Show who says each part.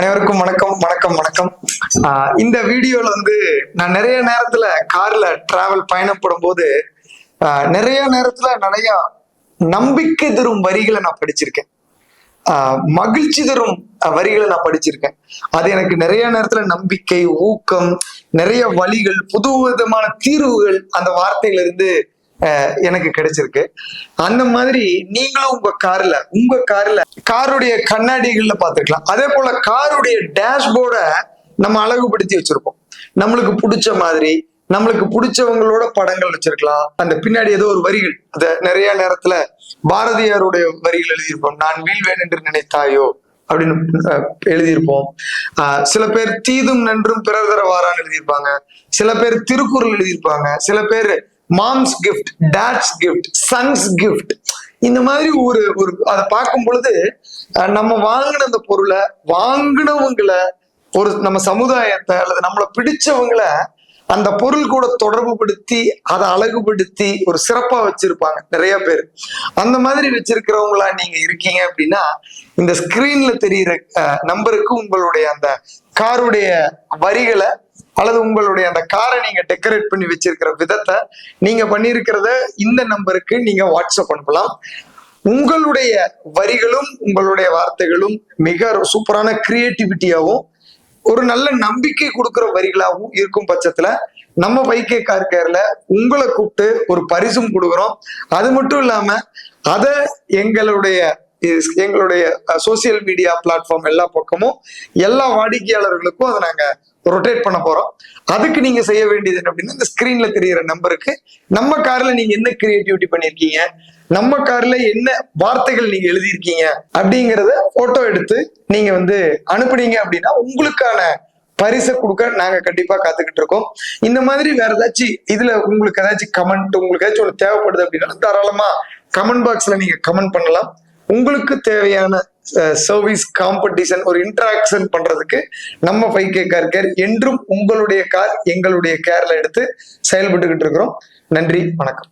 Speaker 1: அனைவருக்கும் வணக்கம் வணக்கம் வணக்கம். ஆஹ் இந்த வீடியோல வந்து நான் நிறைய நேரத்துல கார்ல டிராவல் பயணப்படும் போது ஆஹ் நிறைய நேரத்துல நிறைய நம்பிக்கை தரும் வரிகளை நான் படிச்சிருக்கேன். ஆஹ் மகிழ்ச்சி தரும் வரிகளை நான் படிச்சிருக்கேன். அது எனக்கு நிறைய நேரத்துல நம்பிக்கை ஊக்கம் நிறைய வழிகள் புது விதமான தீர்வுகள் அந்த வார்த்தையில இருந்து எனக்கு கிடைச்சிருக்கு. அந்த மாதிரி நீங்களும் உங்க கார்ல உங்க கார்ல காருடைய கண்ணாடிகள்ல பாத்துக்கலாம் அதே போல காருடைய டேஷ்போர்டை நம்ம அழகுபடுத்தி வச்சிருப்போம். நம்மளுக்கு பிடிச்ச மாதிரி நம்மளுக்கு பிடிச்சவங்களோட படங்கள் வச்சிருக்கலாம். அந்த பின்னாடி ஏதோ ஒரு வரிகள் அத நிறைய நேரத்துல பாரதியாருடைய வரிகள் எழுதியிருப்போம். நான் வீழ்வேன் என்று நினைத்தாயோ அப்படின்னு எழுதியிருப்போம். ஆஹ், சில பேர் தீதும் நன்றும் பிறர் தர வாரான்னு எழுதியிருப்பாங்க. சில பேர் திருக்குறள் எழுதியிருப்பாங்க. சில பேர் mom's gift dad's gift son's gift இந்த மாதிரி ஒரு ஒரு அதை பார்க்கும் பொழுது நம்ம வாங்கின அந்த பொருளை வாங்கினவங்களை ஒரு நம்ம சமுதாயத்தை அல்லது நம்மளை பிடிச்சவங்கள அந்த பொருள் கூட தொடர்பு படுத்தி அதை அழகுபடுத்தி ஒரு சிறப்பா வச்சிருப்பாங்க நிறைய பேர். அந்த மாதிரி வச்சிருக்கிறவங்களா நீங்க இருக்கீங்க அப்படின்னா இந்த ஸ்கிரீன்ல தெரியிற நம்பருக்கு உங்களுடைய அந்த காருடைய வரிகளை அல்லது உங்களுடைய அந்த காரை நீங்க டெக்கரேட் பண்ணி வச்சிருக்கிற விதத்தை நீங்க பண்ணியிருக்கிறத இந்த நம்பருக்கு நீங்க வாட்ஸ்அப் அனுப்பலாம். உங்களுடைய வரிகளும் உங்களுடைய வார்த்தைகளும் மிக சூப்பரான கிரியேட்டிவிட்டியாகவும் ஒரு நல்ல நம்பிக்கை கொடுக்கிற வரிகளாகவும் இருக்கும் பட்சத்துல நம்ம வைகே கார் கேர்ல உங்களை கூப்பிட்டு ஒரு பரிசும் கொடுக்குறோம். அது மட்டும் இல்லாம அதை எங்களுடைய எங்களுடைய சோசியல் மீடியா பிளாட்ஃபார்ம் எல்லா பக்கமும் எல்லா வாடிக்கையாளர்களுக்கும் அதை நாங்க ரொட்டேட் பண்ண போறோம். அதுக்கு நீங்க செய்ய வேண்டியது என்ன அப்படின்னா இந்த ஸ்கிரீன்ல தெரியிற நம்பருக்கு நம்ம கார்ல நீங்க என்ன கிரியேட்டிவிட்டி பண்ணிருக்கீங்க நம்ம கார்ல என்ன வார்த்தைகள் நீங்க எழுதியிருக்கீங்க அப்படிங்கறத போட்டோ எடுத்து நீங்க வந்து அனுப்புனீங்க அப்படின்னா உங்களுக்கான பரிசை கொடுக்க நாங்க கண்டிப்பா காத்துக்கிட்டு இருக்கோம். இந்த மாதிரி வேற ஏதாச்சும் இதுல உங்களுக்கு ஏதாச்சும் கமெண்ட் உங்களுக்கு ஏதாச்சும் ஒன்று தேவைப்படுது அப்படின்னா தாராளமா கமெண்ட் பாக்ஸ்ல நீங்க கமெண்ட் பண்ணலாம். உங்களுக்கு தேவையான சர்வீஸ் காம்படிஷன் ஒரு இன்ட்ராக்ஷன் பண்றதுக்கு நம்ம ஃபைவ் கே கார் கேர் என்றும் உங்களுடைய கார் எங்களுடைய கேர்ல எடுத்து செயல்பட்டுக்கிட்டு இருக்கிறோம். நன்றி வணக்கம்.